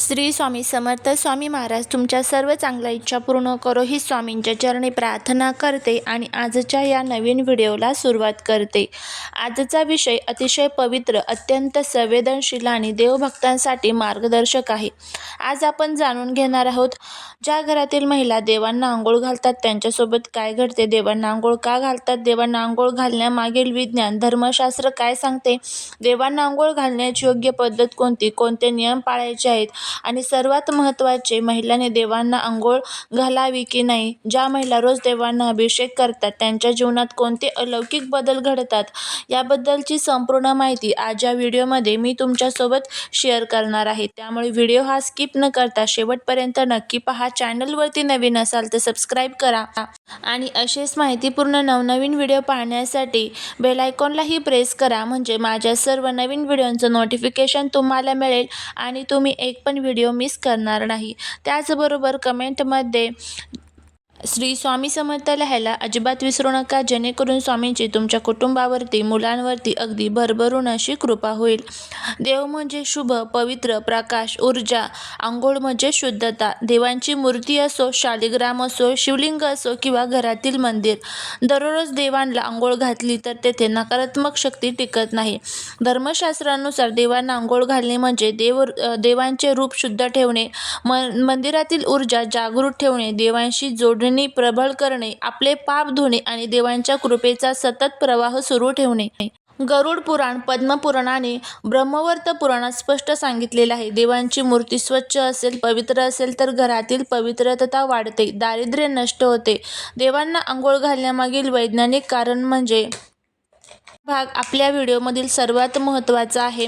श्री स्वामी समर्थ स्वामी महाराज तुमच्या सर्व चांगल्या इच्छा पूर्ण करो ही स्वामींच्या चरणी प्रार्थना करते आणि आजच्या या नवीन व्हिडिओला सुरुवात करते. आजचा विषय अतिशय पवित्र अत्यंत संवेदनशील आणि देवभक्तांसाठी मार्गदर्शक आहे. आज आपण जाणून घेणार आहोत ज्या घरातील महिला देवांना आंघोळ घालतात त्यांच्यासोबत काय घडते देवांना आंघोळ का घालतात देवांना आंघोळ घालण्यामागील विज्ञान धर्मशास्त्र काय सांगते देवांना आंघोळ घालण्याची योग्य पद्धत कोणती कोणते नियम पाळायचे आहेत आणि सर्वात महत्त्वाचे महिलांनी देवांना आंघोळ घालावी की नाही? ज्या महिला रोज देवांना अभिषेक करतात त्यांच्या जीवनात कोणते अलौकिक बदल घडतात? याबद्दलची संपूर्ण माहिती आज या व्हिडिओमध्ये मी तुमच्यासोबत शेअर करणार आहे. त्यामुळे व्हिडिओ हा स्किप न करता शेवटपर्यंत नक्की पहा. चॅनलवरती नवीन असाल तर सबस्क्राईब करा. आणि असेच माहितीपूर्ण नवनवीन व्हिडिओ पाहण्यासाठी बेलायकॉनलाही प्रेस करा. म्हणजे माझ्या सर्व नवीन व्हिडिओंचं नोटिफिकेशन तुम्हाला मिळेल आणि तुम्ही एक पण व्हिडिओ मिस करणार नाही. त्याचबरोबर कमेंटमध्ये श्री स्वामी समर्थ लिहायला अजिबात विसरू नका. जेणेकरून स्वामींची तुमच्या कुटुंबावरती मुलांवरती अगदी भरभरून अशी कृपा होईल. देव म्हणजे शुभ पवित्र प्रकाश ऊर्जा आंघोळ म्हणजे शुद्धता. देवांची मूर्ती असो शालिग्राम असो शिवलिंग असो किंवा घरातील मंदिर. दररोज देवांना आंघोळ घातली तर तेथे नकारात्मक शक्ती टिकत नाही. धर्मशास्त्रानुसार देवांना आंघोळ घालणे म्हणजे देव देवांचे रूप शुद्ध ठेवणे म मंदिरातील ऊर्जा जागृत ठेवणे देवांशी जोडणे प्रबळ करणे आपले पाप धुणे आणि देवांच्या कृपेचा सतत प्रवाह सुरू ठेवणे. गरुड पुराण पद्मपुराणाने ब्रह्मवर्त पुराणात स्पष्ट सांगितलेलं आहे. देवांची मूर्ती स्वच्छ असेल पवित्र असेल तर घरातील पवित्रता वाढते दारिद्र्य नष्ट होते. देवांना आंघोळ घालण्यामागील वैज्ञानिक कारण म्हणजे भाग आपल्या व्हिडिओमधील सर्वात महत्त्वाचा आहे.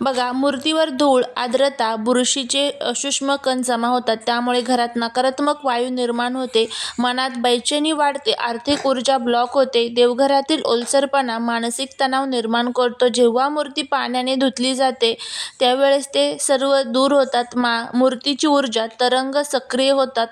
बघा मूर्तीवर धूळ आर्द्रता बुरशीचे सूक्ष्म कण जमा होतात. त्यामुळे घरात नकारात्मक वायू निर्माण होते मनात बैचेनी वाढते आर्थिक ऊर्जा ब्लॉक होते. देवघरातील ओलसरपणा मानसिक तणाव निर्माण करतो. जेव्हा मूर्ती पाण्याने धुतली जाते त्यावेळेस ते सर्व दूर होतात. मा मूर्तीची ऊर्जा तरंग सक्रिय होतात.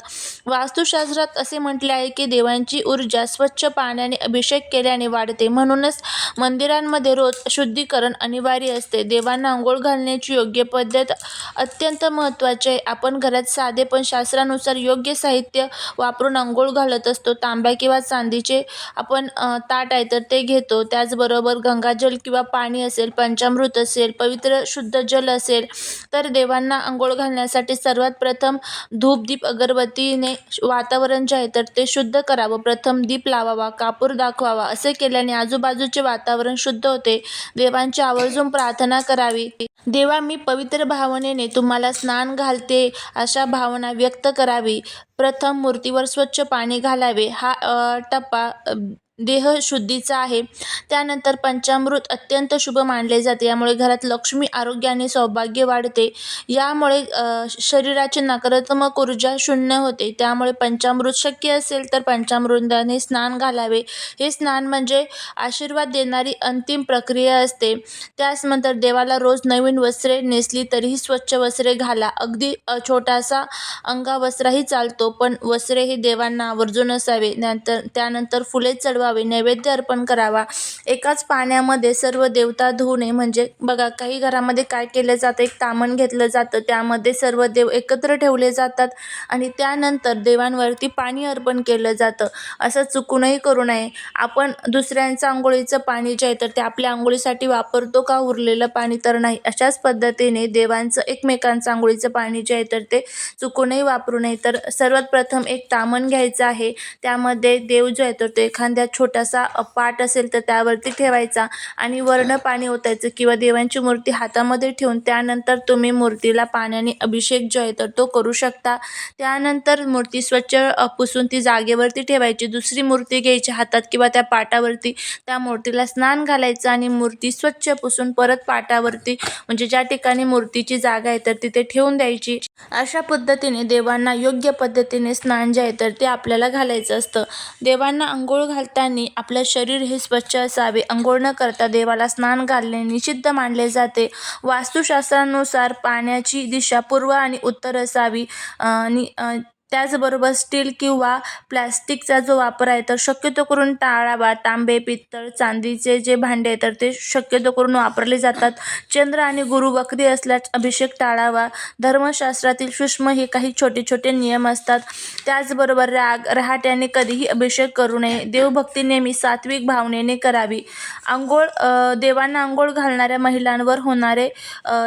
वास्तुशास्त्रात असे म्हटले आहे की देवांची ऊर्जा स्वच्छ पाण्याने अभिषेक केल्याने वाढते. म्हणूनच मंदिरांमध्ये रोज शुद्धीकरण अनिवार्य असते. देवांना आंघोळ घालण्याची योग्य पद्धत अत्यंत महत्त्वाचे आहे. आपण घरात साधे पण शास्त्रानुसार योग्य साहित्य वापरून आंघोळ घालत असतो. तांब्या किंवा चांदीचे आपण ताट आहे तर ते घेतो. त्याचबरोबर गंगाजल किंवा पाणी असेल पंचामृत असेल पवित्र शुद्ध जल असेल तर देवांना आंघोळ घालण्यासाठी सर्वात प्रथम धूप दीप अगरबत्तीने वातावरण जे आहे तर ते शुद्ध करावं. प्रथम दीप लावावा कापूर दाखवावा. असे केल्याने आजूबाजूचे वातावरण शुद्ध होते. देवांची आवर्जून प्रार्थना करावी. देवा मी पवित्र भावनेने तुम्हाला स्नान घालते अशा भावना व्यक्त करावी. प्रथम मूर्तीवर स्वच्छ पाणी घालावे. हा टप्पा देहशुद्धीचा देह शुद्धीचा आहे. त्यानंतर पंचामृत अत्यंत शुभ मानले जाते. यामुळे घरात लक्ष्मी आरोग्य आणि सौभाग्य वाढते. यामुळे शरीराची नकारात्मक ऊर्जा शून्य होते. त्यामुळे पंचामृत शक्य असेल तर पंचामृताने स्नान घालावे. हे स्नान म्हणजे आशीर्वाद देणारी अंतिम प्रक्रिया असते. त्याचनंतर देवाला रोज नवीन वस्त्रे नेसली तरीही स्वच्छ वस्त्रे घाला. अगदी छोटासा अंगावस्त्राही चालतो पण वस्त्रे हे देवांना आवर्जून असावे. नंतर त्यानंतर फुले चढवा ठेवावे नैवेद्य अर्पण करावा. एकाच पाण्यामध्ये सर्व देवता धुणे नये म्हणजे बघा काही घरामध्ये काय केलं जातं? एक तामण घेतलं जातं. त्यामध्ये सर्व देव एकत्र ठेवले जातात आणि त्यानंतर देवांवरती पाणी अर्पण केलं जातं. असं चुकूनही करू नये. आपण दुसऱ्यांचं आंघोळीचं पाणी जे आहे तर ते आपल्या आंघोळीसाठी वापरतो का? उरलेलं पाणी तर नाही. अशाच पद्धतीने देवांचं एकमेकांचं आंघोळीचं पाणी जे आहे तर ते चुकूनही वापरू नये. तर सर्वात प्रथम एक तामण घ्यायचं आहे. त्यामध्ये देव जो आहे तर तो एखाद्या छोटासा पाट असेल तर त्यावरती ठेवायचा आणि वर्ण पाणी ओतायचं किंवा देवांची मूर्ती हातामध्ये ठेवून त्यानंतर तुम्ही मूर्तीला पाण्याने अभिषेक जो आहे तर तो करू शकता. त्यानंतर मूर्ती स्वच्छ पुसून ती जागेवरती ठेवायची. दुसरी मूर्ती घ्यायची हातात किंवा त्या पाटावरती. त्या मूर्तीला स्नान घालायचं आणि मूर्ती स्वच्छ पुसून परत पाटावरती म्हणजे ज्या ठिकाणी मूर्तीची जागा आहे तर तिथे ठेवून द्यायची. अशा पद्धतीने देवांना योग्य पद्धतीने स्नान जे आहे तर ते आपल्याला घालायचं असतं. देवांना आंघोळ घालताना आपलं शरीर हे स्वच्छ असावे. अंघोळ न करता देवाला स्नान घालणे निषिद्ध मानले जाते. वास्तुशास्त्रानुसार पाण्याची दिशा पूर्व आणि उत्तर असावी. आणि त्याचबरोबर स्टील किंवा प्लॅस्टिकचा जो वापर आहे तर शक्यतो करून टाळावा तांबे पित्तळ चांदीचे जे भांडे तर ते शक्यतो करून वापरले जातात. चंद्र आणि गुरु वक्री असल्यास अभिषेक टाळावा धर्मशास्त्रातील सूक्ष्म हे काही छोटे छोटे नियम असतात. त्याचबरोबर राग रहाट्याने कधीही अभिषेक करू नये. देवभक्ती नेहमी सात्विक भावनेने करावी. आंघोळ देवांना आंघोळ घालणाऱ्या महिलांवर होणारे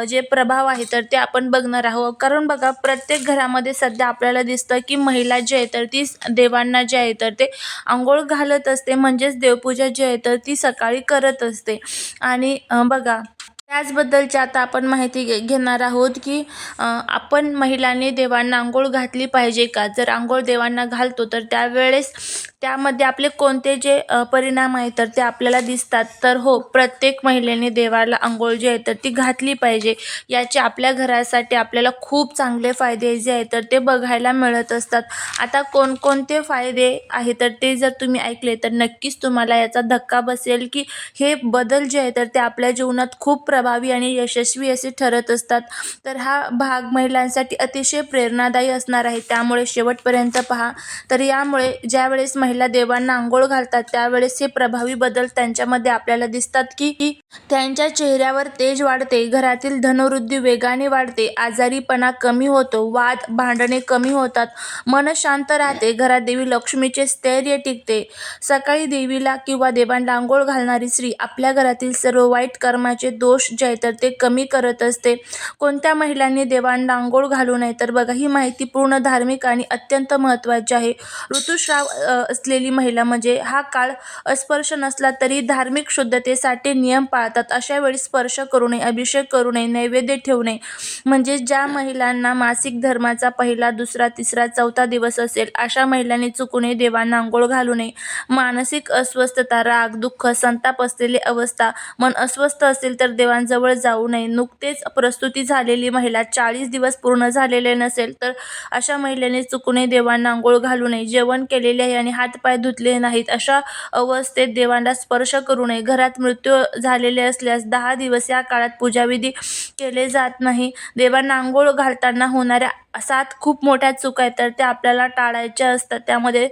जे प्रभाव आहे तर ते आपण बघणार आहोत. कारण बघा प्रत्येक घरामध्ये सध्या आपल्याला दिसतं की महिला जी आहे तर ती देवांना जे आहे तर ते आंघोळ घालत असते म्हणजेच देवपूजा जी आहे तर ती सकाळी करत असते. आणि बघा त्याचबद्दलची आता आपण माहिती घे घेणार आहोत की आपण महिलांनी देवांना आंघोळ घातली पाहिजे का? जर आंघोळ देवांना घालतो तर त्यावेळेस त्यामध्ये आपले कोणते जे परिणाम आहेत तर ते आपल्याला दिसतात. तर हो प्रत्येक महिलेने देवाला आंघोळ जी आहे तर ती घातली पाहिजे. याचे आपल्या घरासाठी आपल्याला खूप चांगले फायदे जे आहेत तर ते बघायला मिळत असतात. आता कोणकोणते फायदे आहे तर ते जर तुम्ही ऐकले तर नक्कीच तुम्हाला याचा धक्का बसेल की हे बदल जे आहे तर ते आपल्या जीवनात खूप प्रभावी आणि यशस्वी असे ठरत असतात. तर हा भाग महिलांसाठी अतिशय प्रेरणादायी असणार आहे. त्यामुळे शेवटपर्यंत पहा. तर यामुळे ज्यावेळेस महिला देवांना आंघोळ घालतात. त्यावेळेस हे प्रभावी बदल त्यांच्यामध्ये आपल्याला दिसतात की त्यांच्या चेहऱ्यावर तेज वाढते. घरातील धनवृद्धी वेगाने वाढते. आजारीपणा कमी होतो. वाद भांडणे कमी होतात. मन शांत राहते. घरात देवी लक्ष्मीचे स्थैर्य टिकते. सकाळी देवीला किंवा देवांना आंघोळ घालणारी स्त्री आपल्या घरातील सर्व वाईट कर्माचे दोष जे आहेत तर ते कमी करत असते. कोणत्या महिलांनी देवांना आंघोळ घालू नये? तर बघा ही माहिती पूर्ण धार्मिक आणि अत्यंत महत्त्वाची आहे. ऋतुश्राव असलेली महिला म्हणजे हा काळ अस्पर्श नसला तरी धार्मिक शुद्धतेसाठी नियम पाळतात. अशा वेळी स्पर्श करू नये अभिषेक करू नये नैवेद्य ठेवू नये. म्हणजे ज्या महिलांना मासिक धर्माचा पहिला दुसरा तिसरा चौथा दिवस असेल अशा महिलांनी चुकू नये देवांना आंघोळ घालू नये. मानसिक अस्वस्थता राग दुःख संताप असलेली अवस्था मन अस्वस्थ असेल तर देवांजवळ जाऊ नये. नुकतेच प्रस्तुती झालेली महिला चाळीस दिवस पूर्ण झालेले नसेल तर अशा महिलेने चुकू नये देवांना आंघोळ घालू नये. जेवण केलेले आहे आणि हातपाय धुतले नाहीत अशा अवस्थेत देवांना स्पर्श करू नये. घरात मृत्यू झालेले असल्यास दहा दिवस या काळात पूजाविधी केले जात नाही. देवांना आंघोळ घालताना होणाऱ्या सात खूप मोठ्या चुका आहेत तर त्या आपल्याला टाळायच्या असतात. त्यामध्ये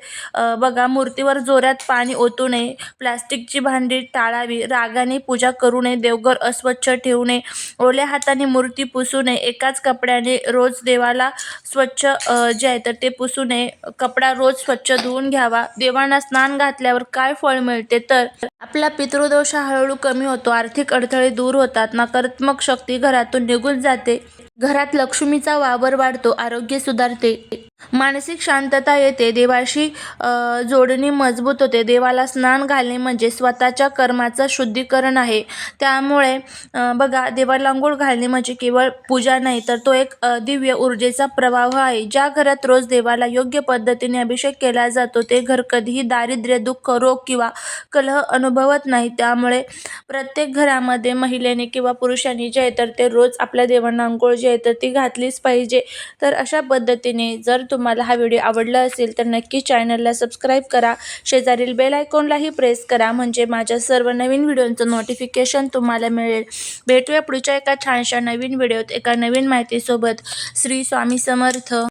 बघा मूर्तीवर जोरात पाणी ओतू नये प्लॅस्टिकची भांडी टाळावी रागाने पूजा करू नये देवघर अस्वच्छ ठेवू नये ओल्या हाताने मूर्ती पुसू नये एकाच कपड्याने रोज देवाला स्वच्छ जे आहे तर ते पुसू नये कपडा रोज स्वच्छ धुवून घ्यावा देवांना स्नान घातल्यावर काय फळ मिळते तर आपला पितृदोष हळूहळू कमी होतो आर्थिक अडथळे दूर होतात नकारात्मक शक्ती घरातून निघून जाते. घरात लक्ष्मीचा वावर वाढतो आरोग्य सुधारते. मानसिक शांतता येते. देवाशी जोडणी मजबूत होते. देवाला स्नान घालणे म्हणजे स्वतःच्या कर्माचं शुद्धीकरण आहे. त्यामुळे बघा देवाला अंघोळ घालणे म्हणजे केवळ पूजा नाही तर तो एक दिव्य ऊर्जेचा प्रवाह आहे. ज्या घरात रोज देवाला योग्य पद्धतीने अभिषेक केला जातो ते घर कधीही दारिद्र्य दुःख रोग किंवा कलह अनुभवत नाही. त्यामुळे प्रत्येक घरामध्ये महिलेने किंवा पुरुषांनी जे आहे तर ते रोज आपल्या देवांना अंघोळ जे आहे तर ती घातलीच पाहिजे. तर अशा पद्धतीने जर तुम्हाला हा व्हिडिओ आवडला असेल तर नक्की चॅनलला सबस्क्राईब करा. शेजारील बेल आयकॉनलाही प्रेस करा. म्हणजे माझ्या सर्व नवीन व्हिडिओंचं नोटिफिकेशन तुम्हाला मिळेल. भेटूया पुढच्या एका छानशा नवीन व्हिडिओत एका नवीन माहितीसोबत. श्री स्वामी समर्थ.